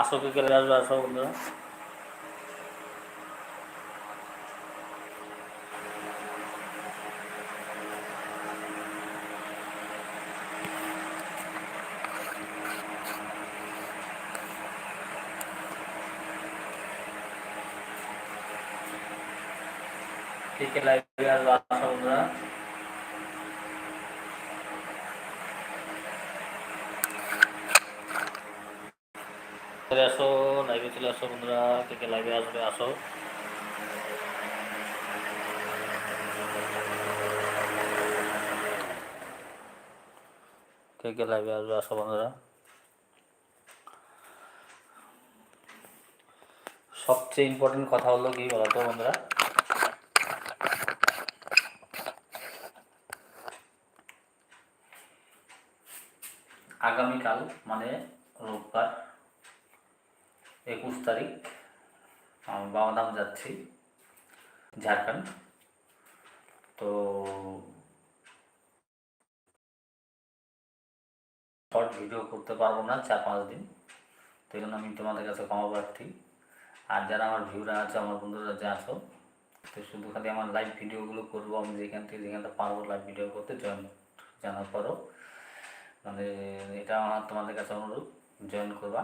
আসো কে আসবে আসো বন্ধুরা। কে কে লাইভে আসবে আসো লাইভে চলে আসো বন্ধুরা, কে কে লাইভে আসবে, আসো। কে কে লাইভে আসবে, আসো বন্ধুরা। সবচেয়ে ইম্পর্টেন্ট কথা হলো কি বলতো বন্ধুরা? আগামীকাল মানে রোববার একুশ তারিখ, আমি বাবাধাম যাচ্ছি, ঝাড়খণ্ড। তো শর্ট ভিডিও করতে পারব না, চার পাঁচ দিন। তো এই জন্য আমি তোমাদের কাছে ক্ষমা প্রার্থী। আর যারা আমার ভিউরা আছে, আমার বন্ধুরা যে আছো, তো শুধু খালি আমার লাইভ ভিডিওগুলো করব আমি যেখান থেকে যেখানটা পারব লাইভ ভিডিও করতে জয়েন জানার পরও মানে এটা আমার তোমাদের কাছে অনুরোধ জয়েন করবা।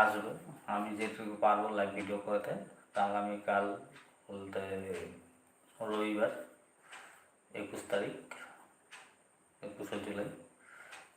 আসবে আমি যেটুকু পারব লাইভ ভিডিও করতে, তা আগামীকাল বলতে রবিবার, একুশ তারিখ, একুশে জুলাই,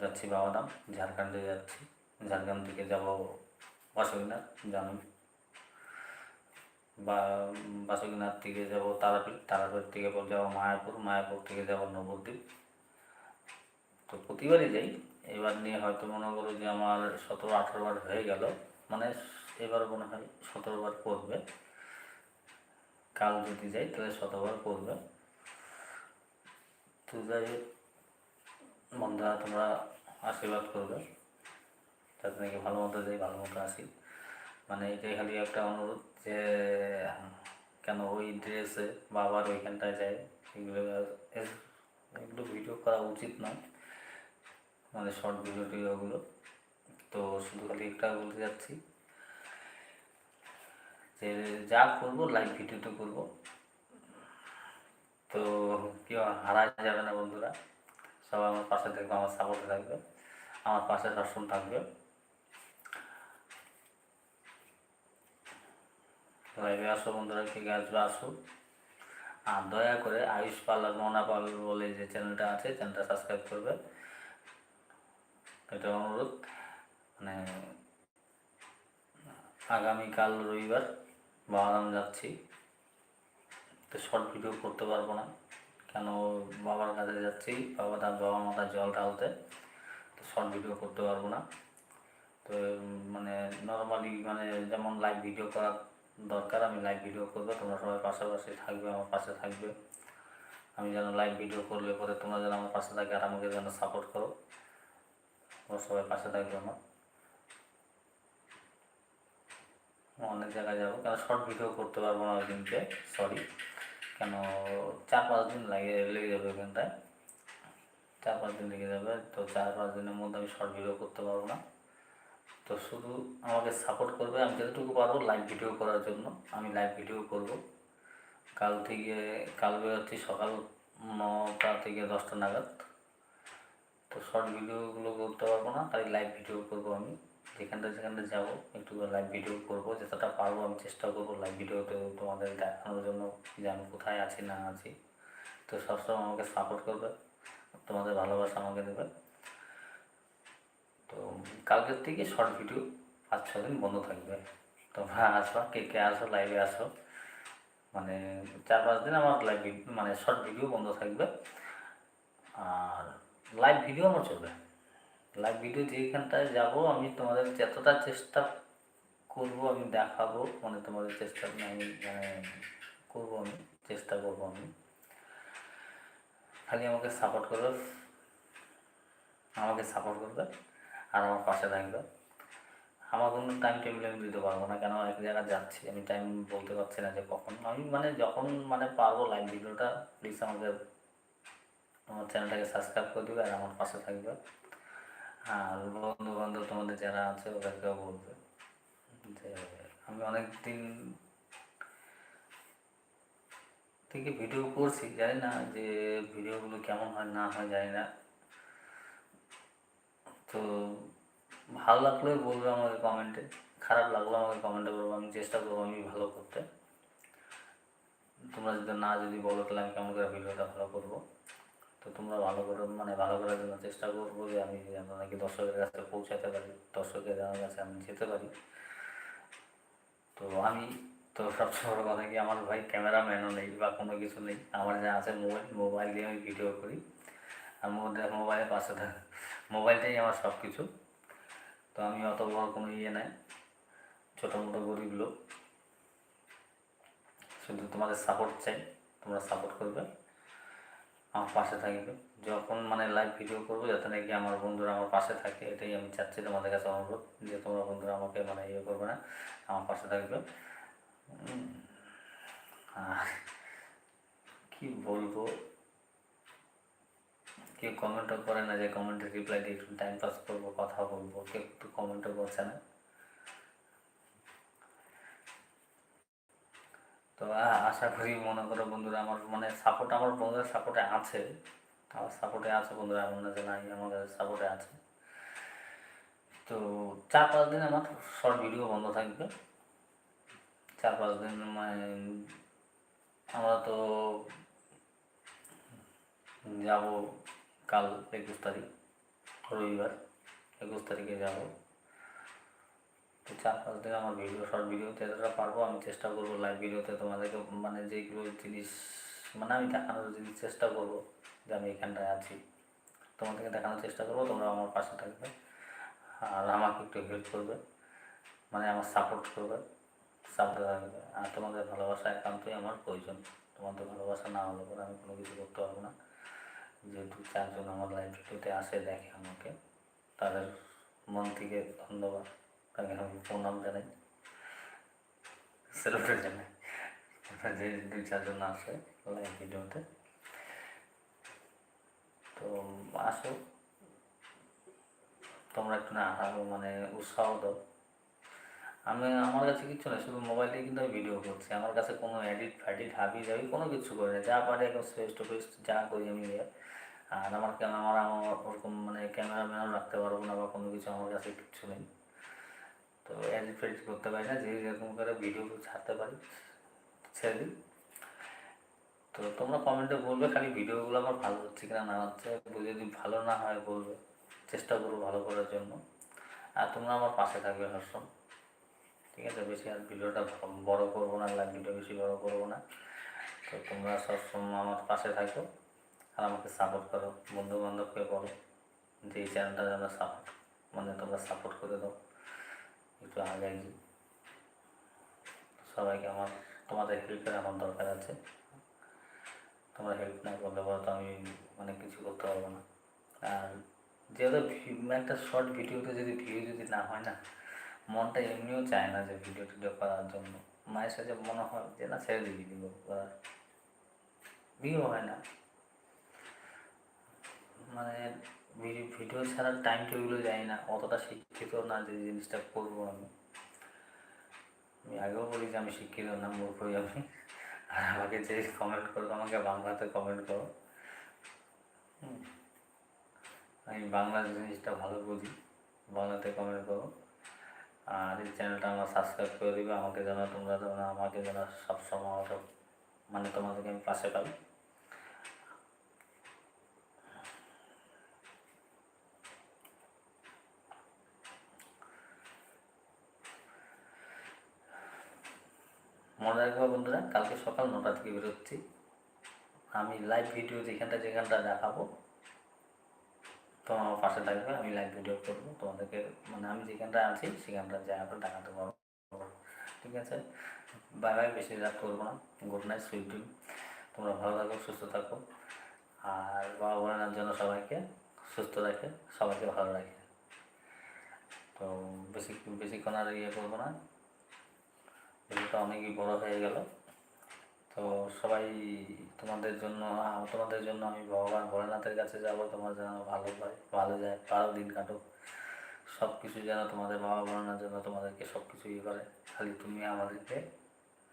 যাচ্ছি বাবাধাম, ঝাড়খণ্ডে যাচ্ছি। ঝাড়গ্রাম থেকে যাব বাসুকিনাথ, জানুন। বা, বাসুকিনাথ থেকে যাব তারাপীঠ তারাপীঠ থেকে যাব মায়াপুর মায়াপুর থেকে যাব নবদ্বীপ। তো প্রতিবারই যাই। এবার নিয়ে হয়তো মনে করো যে আমার সতেরো, আঠারো বার হয়ে গেল। মানে এবার মনে হয় সতেরো বার করবে কাল যদি যাই তাহলে শতবার করবে তো যাই বন্ধুরা, তোমরা আশীর্বাদ করবে। যাতে নাকি ভালো মতো যাই, ভালো মতো আসি। মানে এটাই খালি একটা অনুরোধ যে, কেন ওই ড্রেসে বাবার ওইখানটায় যায়? এগুলো এগুলো ভিডিও করা উচিত নয়। মানে শর্ট ভিডিও টিডিওগুলো তো শুধু খালি একটা বলতে যাচ্ছি যে যা করব লাইভ ভিডিওতে করব। তো কেউ হারা যাবে না বন্ধুরা। সবাই আমার পাশে থাকবে, আমার সাপোর্টে থাকবে, আমার পাশে সবসময় থাকবে। লাইভে আসো বন্ধুরা, কে আসবে আসো। আর দয়া করে আয়ুষ পার্লার মোহনা পার্লার বলে যে চ্যানেলটা আছে চ্যানেলটা সাবস্ক্রাইব করবে। এটা অনুরোধ। মানে আগামীকাল রবিবার বাবাধাম যাচ্ছি। তো শর্ট ভিডিও করতে পারব না। কেন বাবার কাছে যাচ্ছি? বাবা, তার বাবা মাথায় জল ঢালতে। তো শর্ট ভিডিও করতে পারব না। তো মানে নর্মালি মানে যেমন লাইভ ভিডিও করার দরকার, আমি লাইভ ভিডিও করব। তোমরা সবাই পাশাপাশি থাকবে, আমার পাশে থাকবে। আমি যেন লাইভ ভিডিও করলে পরে তোমরা যেন আমার পাশে থাকে আর আমাকে যেন সাপোর্ট করো। সবাই পাশে থাকবে আমার। অনেক জায়গায় যাব। কেন শর্ট ভিডিও করতে পারব না ওই দিনকে? সরি কেন চার পাঁচ দিন লাগে, লেগে যাবে ওখানটায় চার পাঁচ দিন লেগে যাবে। তো চার পাঁচ দিনের মধ্যে আমি শর্ট ভিডিও করতে পারব না। তো শুধু আমাকে সাপোর্ট করবে। আমি যতটুকু পারব লাইভ ভিডিও করার জন্য। আমি লাইভ ভিডিও করব। কাল থেকে, কাল বেরোচ্ছি সকাল নটা থেকে দশটা নাগাদ। তো শর্ট ভিডিওগুলো করতে পারব না, তাই লাইভ ভিডিও করব আমি। যেখানটা যেখানটা যাব, একটু লাইভ ভিডিও করব, যতটা পারব আমি চেষ্টা করব লাইভ ভিডিওতে তোমাদের দেখানোর জন্য যে আমি কোথায় আছি না আছি। তো সবসময় আমাকে সাপোর্ট করবে, তোমাদের ভালোবাসা আমাকে দেবে। তো কালকের থেকে শর্ট ভিডিও পাঁচ ছ দিন বন্ধ থাকবে। তোমরা আসো কে কে আসো লাইভে আসো। মানে চার পাঁচ দিন আমার লাইভ মানে শর্ট ভিডিও বন্ধ থাকবে। আর লাইভ ভিডিও আমার চলবে। লাইভ ভিডিও যেখানটায় যাব, আমি তোমাদের যতটা চেষ্টা করব আমি দেখাবো মানে তোমাদের চেষ্টা আমি মানে করব আমি, চেষ্টা করব আমি। খালি আমাকে সাপোর্ট করবে, আমাকে সাপোর্ট করবে, আর আমার পাশে থাকবে। আমার কোনো টাইম টেবিল আমি দিতে পারব না কেন এক জায়গায় যাচ্ছি, আমি টাইম বলতে পারছি না যে কখন। আমি মানে যখন মানে পারব লাইভ ভিডিওটা প্লিজ আমাকে আমার চ্যানেলটাকে সাবস্ক্রাইব করে দেবে আর আমার পাশে থাকবে। আর বন্ধু বান্ধব তোমাদের যারা আছে, ওদেরকেও বলবে যে, আমি অনেক দিন থেকে ভিডিও করছি, জানি না যে ভিডিওগুলো কেমন হয়, না হয়, জানি না। তো ভালো লাগলে বলবে আমাকে কমেন্টে খারাপ লাগল আমাকে কমেন্টে বলব, আমি চেষ্টা করব আমি ভালো করতে। তোমরা যদি না যদি বলো, তাহলে আমি কেমন করে ভিডিওটা ভালো করব? তো তোমরা ভালো করে মানে ভালো করার জন্য চেষ্টা করব যে আমি যেন নাকি দর্শকের কাছে পৌঁছাতে পারি, দর্শকের কাছে আমি যেতে পারি। তো আমি, তো সবচেয়ে বড় কথা কি, আমার ভাই ক্যামেরাম্যানও নেই বা কোনো কিছু নেই। আমার যা আছে মোবাইল মোবাইল দিয়ে আমি ভিডিও করি। আর মোবাইল মোবাইলের পাশে থাকে, মোবাইলটাই আমার সব কিছু তো আমি অত বড় কোনো ইয়ে নাই, ছোটো মোটো গরিব লোক। শুধু তোমাদের সাপোর্ট চাই, তোমরা সাপোর্ট করবে। আমার পাশে থাকবে। যখন মানে লাইভ ভিডিও করব, যাতে নাকি আমার বন্ধুরা আমার পাশে থাকে, এটাই আমি চাচ্ছি তোমাদের কাছে অনুরোধ যে তোমরা বন্ধুরা আমাকে মানে ইয়ে করবে না, আমার পাশে থাকবে। আর কি বলব? কেউ কমেন্টও করে না যে কমেন্টের রিপ্লাই দিয়ে একটু টাইম পাস করব, কথা বলব, কেউ একটু কমেন্টও করছে না। তো আশা করি মনে করো বন্ধুরা আমার মানে সাপোর্ট আমার বন্ধুদের সাপোর্টে আছে। আমার সাপোর্টে আছে বন্ধুরা, এমন না যে নাই, আমাদের সাপোর্টে আছে। তো, চার পাঁচ দিন আমার শর্ট ভিডিও বন্ধ থাকবে। চার পাঁচ দিন মানে আমরা তো যাব কাল একুশ তারিখ, রবিবার, একুশ তারিখে যাব। চার পাঁচ দিন আমার ভিডিও শর্ট ভিডিওতে যতটা পারব, আমি চেষ্টা করব লাইভ ভিডিওতে তোমাদেরকে মানে যেগুলো জিনিস মানে আমি দেখানোর জিনিস চেষ্টা করব যে আমি এখানটায় আছি। তোমাদেরকে দেখানোর চেষ্টা করব, তোমরা আমার পাশে থাকবে, আর আমাকে একটু হেল্প করবে মানে আমার সাপোর্ট করবে সাপোর্ট থাকবে। আর তোমাদের ভালোবাসা একান্তই আমার প্রয়োজন। তোমাদের ভালোবাসা না হলে পরে আমি কোনো কিছু করতে পারব না। যেহেতু চারজন আমার লাইভ ভিডিওতে আসে, দেখে আমাকে, তাদের মন থেকে ধন্যবাদ। তাকে আমি প্রণাম জানাই। সেলিব্রেট জানাই। যে দুই চারজন আসে লাইভ ভিডিওতে। তো আসো। তোমরা একটু না মানে উৎসাহ দাও। আমি, আমার কাছে কিছু না, শুধু মোবাইলে কিন্তু আমি ভিডিও করছি। আমার কাছে কোনো এডিট ফ্যাডিট হাবি যাবি কোনো কিছু করি না। যা পারে একদম ফেস টু যা করি আমি। আর আমার ক্যামেরা, আমার আমার ওরকম মানে ক্যামেরাম্যানও রাখতে পারব না বা কোনো কিছু আমার কাছে কিচ্ছু নেই। তো এডিট ফেডিট করতে পারি না যে যেরকম করে ভিডিও ছাড়তে পারি, ছেড়ে দিই। তো তোমরা কমেন্টে বলবে খালি ভিডিওগুলো আমার ভালো হচ্ছে কিনা, না হচ্ছে, যদি ভালো না হয় বলবে। চেষ্টা করব ভালো করার জন্য। আর তোমরা আমার পাশে থাকবে সবসময়। ঠিক আছে, বেশি আর ভিডিওটা বড় করব না লাইভ ভিডিও বেশি বড় করব না। তো তোমরা সবসময় আমার পাশে থাকো আর আমাকে সাপোর্ট করো। বন্ধু বান্ধবকে বলো যে এই চ্যানেলটা যেন সাপোর্ট মানে তোমরা সাপোর্ট করে দাও। একটু আগাই সবাইকে আমার, তোমাদের হেল্পের আমার দরকার আছে। তোমরা হেল্প না করলে পরে তো আমি মানে কিছু করতে পারব না। আর যেহেতু ভি- একটা শর্ট ভিডিওতে যদি ভিউ যদি না হয় না, মনটা এমনিও চায় না যে ভিডিও টিডিও করার জন্য। মায়ের সাথে মনে হয় যে, না, ছেড়ে দিবি, দিব। করার ভিউ হয় না। মানে ভিডিও ছাড়ার টাইম টেবিলও যায় না, অতটা শিক্ষিত না যে জিনিসটা করব আমি। আমি আগেও বলি যে আমি শিক্ষিত না, মূর্খই আমি। আর আমাকে যে কমেন্ট করব, আমাকে বাংলাতে কমেন্ট করো। আমি বাংলা জিনিসটা ভালো বুঝি, বাংলাতে কমেন্ট করো। আর এই চ্যানেলটা আমার সাবস্ক্রাইব করে দিবে, আমাকে যেন তোমরা যেন আমাকে যেন সবসময় মানে তোমাদেরকে আমি পাশে পাই মনে রাখবে বন্ধুরা, কালকে সকাল নটা থেকে বেরোচ্ছি। আমি লাইভ ভিডিও যেখানটা যেখানটা দেখাবো, তোমার আমার পাশে থাকবে, আমি লাইভ ভিডিও করব। তোমাদেরকে মানে আমি যেখানটা আছি, সেখানটা জায়গাটা দেখাতে পারব। ঠিক আছে? বাই বাই বেশি রাত করব না। গুড নাইট সুইট ড্রিম তোমরা ভালো থাকো, সুস্থ থাকো। আর বাবা বোনের জন্য সবাইকে সুস্থ রাখে, সবাইকে ভালো রাখে। তো বেশি বেশিক্ষণ আর ইয়ে করব না। ভিডিওটা অনেকই বড় হয়ে গেল। তো সবাই তোমাদের জন্য তোমাদের জন্য আমি ভগবান ভোলেনাথের কাছে যাব। তোমার যেন ভালো হয় ভালো যায়, ভালো দিন কাটুক। সব কিছু যেন তোমাদের বাবা ভোলেনাথ যেন তোমাদেরকে সব কিছু ইয়ে করে। খালি তুমি আমাদেরকে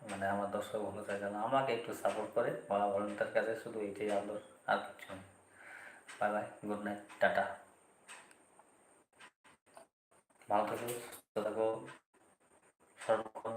মানে আমার দর্শক ভালো চাই যেন আমাকে একটু সাপোর্ট করে। বাবা ভোলেনাথের কাছে শুধু এইটাই আদর, আর কিছু bye bye good night tata. ভালো থাকো, সুস্থ থাকো। সর্বক্ষণ